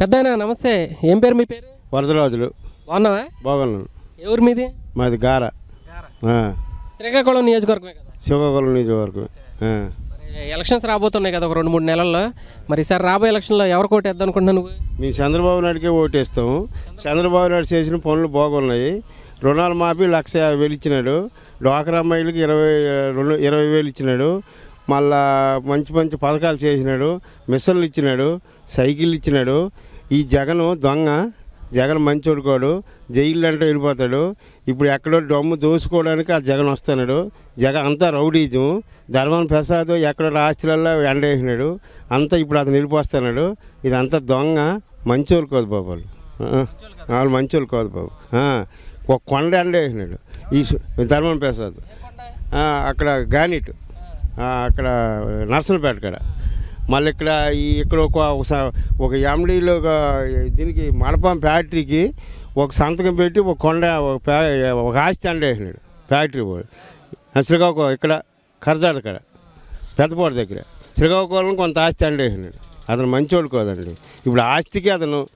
పెద్దాయన నమస్తే. ఏం పేరు మీ పేరు? వరదరాజులు. బాగున్నావా? బాగున్నాను. ఎవరు మీది? మాది గార. శ్రీకాకుళం నియోజకవర్గమే కదా? శ్రీకాకుళం నియోజకవర్గం ఆ. మరి ఎలక్షన్స్ రాబోతున్నాయి కదా ఒక రెండు మూడు నెలల్లో. మరి ఈసారి రాబోయే ఎలక్షన్లో ఎవరు కోటేద్దాం అనుకుంటున్నావు నువ్వు? మేము చంద్రబాబు నాయుడుకే ఓటేస్తాము చంద్రబాబు నాయుడు చేసిన పనులు బాగున్నాయి. రుణాలు మాపి లక్ష యాభై వేలు ఇచ్చినాడు. డ్వాక్రా అమ్మాయిలకి ఇరవై రెండు ఇరవై వేలు ఇచ్చినాడు. మళ్ళా మంచి మంచి పథకాలు చేసినాడు మిషన్లు ఇచ్చినాడు సైకిల్ ఇచ్చినాడు. ఈ జగను దొంగ జగన్ మంచోడు కాడు జైలు అంటే వెళ్ళిపోతాడు. ఇప్పుడు ఎక్కడో డొమ్ము దోసుకోవడానికి ఆ జగన్ వస్తున్నాడు. జగన్ అంతా రౌడీజం. ధర్మన్ ప్రసాద్ ఎక్కడో రాష్ట్రాల్లో ఎండేసినాడు అంతా ఇప్పుడు అతను వెళ్ళిపోస్తున్నాడు. ఇదంతా దొంగ మంచోళ్ళు కాదు బాబు వాళ్ళు. ఆ, వాళ్ళు మంచోళ్ళు కాదు బాబు. ఒక కొండ ఎండేసినాడు ఈ సు- ధర్మన్ ప్రసాద్. అక్కడ గానిట్ అక్కడ నర్సనపేట కాడ. మళ్ళీ ఇక్కడ ఈ ఇక్కడ ఒక ఒక ఎండీలో ఒక దీనికి మడపం ఫ్యాక్టరీకి ఒక సంతకం పెట్టి ఒక కొండ ఒక ఫ్యా- ఒక ఆస్తి అండేసినాడు ఫ్యాక్టరీ వాడు. శ్రీకాకుళం ఇక్కడ కరజాడ కాడ పెద్దపోట దగ్గర. శ్రీకాకుళం కొంత ఆస్తి అండేసినాడు. అతను మంచోడు కాదండి. ఇప్పుడు ఆస్తికి అతను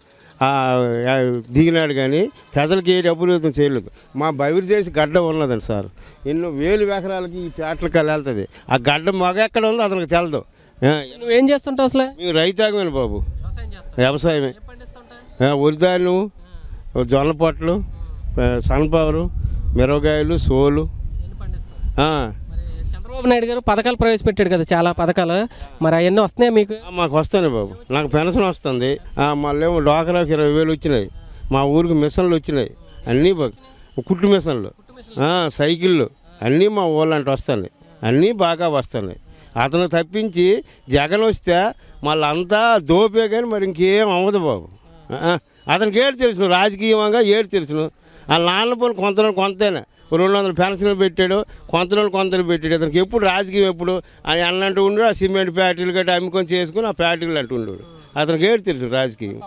దిగినాడు కానీ ప్రజలకి ఏ డబ్బులు చేయలేదు. మా చేసి గడ్డ ఉన్నదండి సార్. ఎన్నో వేలు ఎకరాలకి ఈ పేటలకి వెళ్తుంది. ఆ గడ్డ మగ ఎక్కడ ఉందో అతనికి తెలదు. నువ్వేం చేస్తుంటావు అసలు? మేము రైతాంగమైన బాబు. వ్యవసాయమే. ఏం ఉరిధాన్యం జొన్న పొట్లు సన్ఫ్లవరు మిరవకాయలు సోలు ఎన్ని పండిస్తావు ఆ, మరి చంద్రబాబు నాయుడు గారు పథకాలు ప్రవేశపెట్టాడు కదా చాలా పథకాలు. మరి అవన్నీ వస్తున్నాయి మీకు? మాకు వస్తున్నాయి బాబు. నాకు పెన్షన్ వస్తుంది. మళ్ళేమో మళ్ళీ ఏమో ఇరవై వేలు వచ్చినాయి. మా ఊరికి మిషన్లు వచ్చినాయి. అన్నీ బాగా కుట్టు మిషన్లు. సైకిళ్ళు. అన్నీ మా ఊళ్ళంటే వస్తున్నాయి అన్నీ బాగా వస్తున్నాయి అతను తప్పించి జగన్ వస్తే మళ్ళీ అంతా దోపే కానీ మరి ఇంకేం అవ్వదు బాబు. అతనికి ఏడు తెలుసును. రాజకీయంగా ఏడు తెలుసును. ఆ నాన్న కొంత కొంతేనే? రెండు వందల పెన్షన్లు పెట్టాడు కొంత కొంతలు పెట్టాడు. అతనికి ఎప్పుడు రాజకీయం ఎప్పుడు? అని అన్నంటూ ఉండు ఆ సిమెంట్ ఫ్యాక్టరీలు గట్రా అమ్ముకొని చేసుకుని ఆ ఫ్యాక్టరీలు అంటూ ఉండడు అతనికి ఏడు తెలుసు రాజకీయం.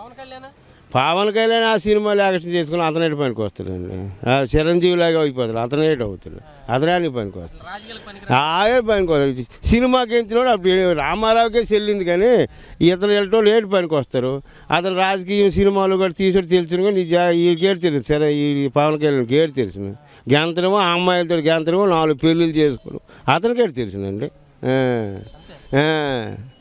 పవన్ కళ్యాణ్ ఆ సినిమాలు యాక్షన్ చేసుకుని అతనేటి పనికి వస్తాడండి. ఆ చిరంజీవి లాగా అయిపోతాడు. అతనేటి అవుతాడు. అతనే పనికి వస్తాడు. రాజకీయాలకు పనికి ఆడే పనికి వస్తాడు. సినిమాకి ఎంచినోడు అప్పుడు రామారావుకే చెల్లింది కానీ ఇతను వెళ్ళటోళ్ళు ఏడు పనికి వస్తారు. అతను రాజకీయం సినిమాలు కూడా తీసుకొని తెలుసును కానీ ఈ గేటు తెలుసు సరే ఈ పవన్ కళ్యాణ్ గేటు తెలుసును గంతనేమో ఆ అమ్మాయిలతో గంతనేమో నాలుగు పెళ్ళిళ్ళు చేసుకోవడం అతనికి ఏడు తెలుసునండి.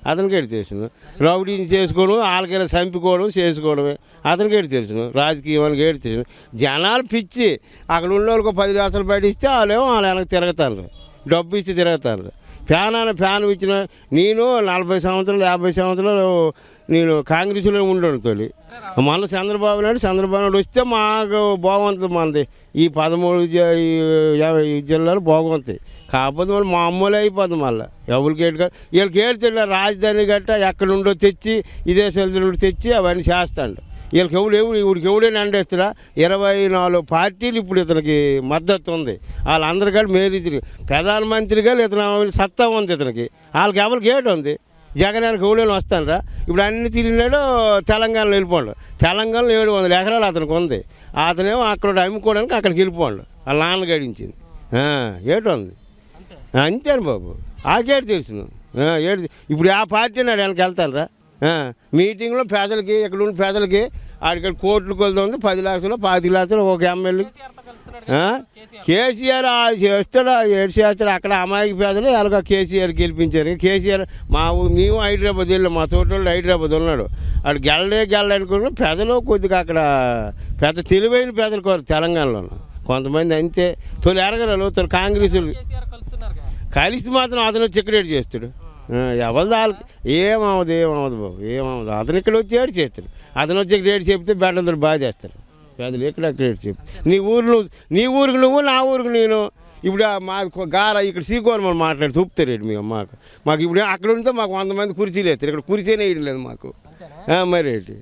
ఆ. అతనికి తెలుసును రౌడీని చేసుకోవడం వాళ్ళకెళ్ళి చంపుకోవడం చేసుకోవడమే. అతనికి ఏడు తెలుసును రాజకీయం అని ఏడు తెలుసును జనాలు పిచ్చి. అక్కడ ఉన్న వాళ్ళకి పది లక్షలు పడిస్తే వాళ్ళేమో వాళ్ళు వెనక్కి తిరగతారు. డబ్బు ఇచ్చి తిరగతారు. ఫ్యాన్ అని ఫ్యాన్ ఇచ్చిన నేను నలభై సంవత్సరాలు యాభై సంవత్సరాలు నేను కాంగ్రెస్లో ఉండను తొలి. మళ్ళీ చంద్రబాబు నాయుడు చంద్రబాబు నాయుడు వస్తే మాకు బాగుంటుంది మనది. ఈ పదమూడు ఈ జిల్లాలు బాగుంటాయి. కాకపోతే మళ్ళీ మామూలు అయిపోతుంది మళ్ళీ. ఎవరికి ఏడు కాదు వీళ్ళకి ఏడు తెలియదు రాజధాని గట్ట ఎక్కడ ఉండో తెచ్చి విదేశాల నుండి తెచ్చి అవన్నీ చేస్తాడు. వీళ్ళకి ఎవడు ఎవడు ఇవిడికి ఎవడైనా అండేస్తాడా ఇరవై నాలుగు పార్టీలు ఇప్పుడు ఇతనికి మద్దతు ఉంది. వాళ్ళందరికీ ప్రధానమంత్రి ప్రధానమంత్రిగా ఇతను సత్తా ఉంది ఇతనికి. వాళ్ళకి ఎవరికి ఏడు ఉంది? జగనానికి ఎవడైనా వస్తానరా ఇప్పుడు అన్ని తిరిగినాడు తెలంగాణలో వెళ్ళిపోండు. తెలంగాణలో ఏడు వందల ఎకరాలు అతనికి ఉంది. అతనేమో అక్కడ అమ్ముకోవడానికి అక్కడికి వెళ్ళిపోండు. వాళ్ళ నాన్న గడించింది. ఆ, ఉంది. అంతేను బాబు. ఆకేడు తెలుసును ఏడు ఇప్పుడు ఆ పార్టీ నాడు వెనక వెళ్తారా మీటింగ్లో పేదలకి ఇక్కడ ఉన్న పేదలకి ఆడిక్కడ కోట్లు కొలుతుంది పది లక్షలు పది లక్షలు ఒక ఎమ్మెల్యే. కేసీఆర్ చేస్తాడు ఏడు చేస్తాడు. అక్కడ అమాయక పేదలు ఎలాగ కేసీఆర్ గెలిపించారు? కేసీఆర్ మా మేము హైదరాబాద్ వెళ్ళాం మా తోటోళ్ళు హైదరాబాద్ ఉన్నాడు. అక్కడ గెలడే గెల్లనుకున్న పెదలు కొద్దిగా అక్కడ పెద్ద తెలివైన పెదలు కోరు తెలంగాణలో కొంతమంది అంతే. తొలి ఎరగరాలు తొలి కాంగ్రెస్ వాళ్ళు కలిసి మాత్రం అతను వచ్చి ఎక్కడేటి చేస్తాడు? ఎవరు వాళ్ళకి ఏమవదు ఏమవదు బాబు ఏమవదు అతను ఇక్కడ వచ్చి ఏడు చేస్తాడు. అతను వచ్చి ఇక్కడ ఏడు చెప్తే బెడ్డలతో బాగా చేస్తారు. పేదలు ఎక్కడ అక్కడ ఏడు చెప్పి నీ ఊరు నువ్వు నీ ఊరికి నువ్వు నా ఊరికి నేను. ఇప్పుడు మా గార ఇక్కడ శ్రీకోరమని మాట్లాడి చూపుతారు మీ మాకు మాకు ఇప్పుడు అక్కడ ఉంటే మాకు వంద మంది కుర్చీలు వేస్తారు. ఇక్కడ కుర్చీనే వేయడం లేదు మాకు. మరి ఏంటి?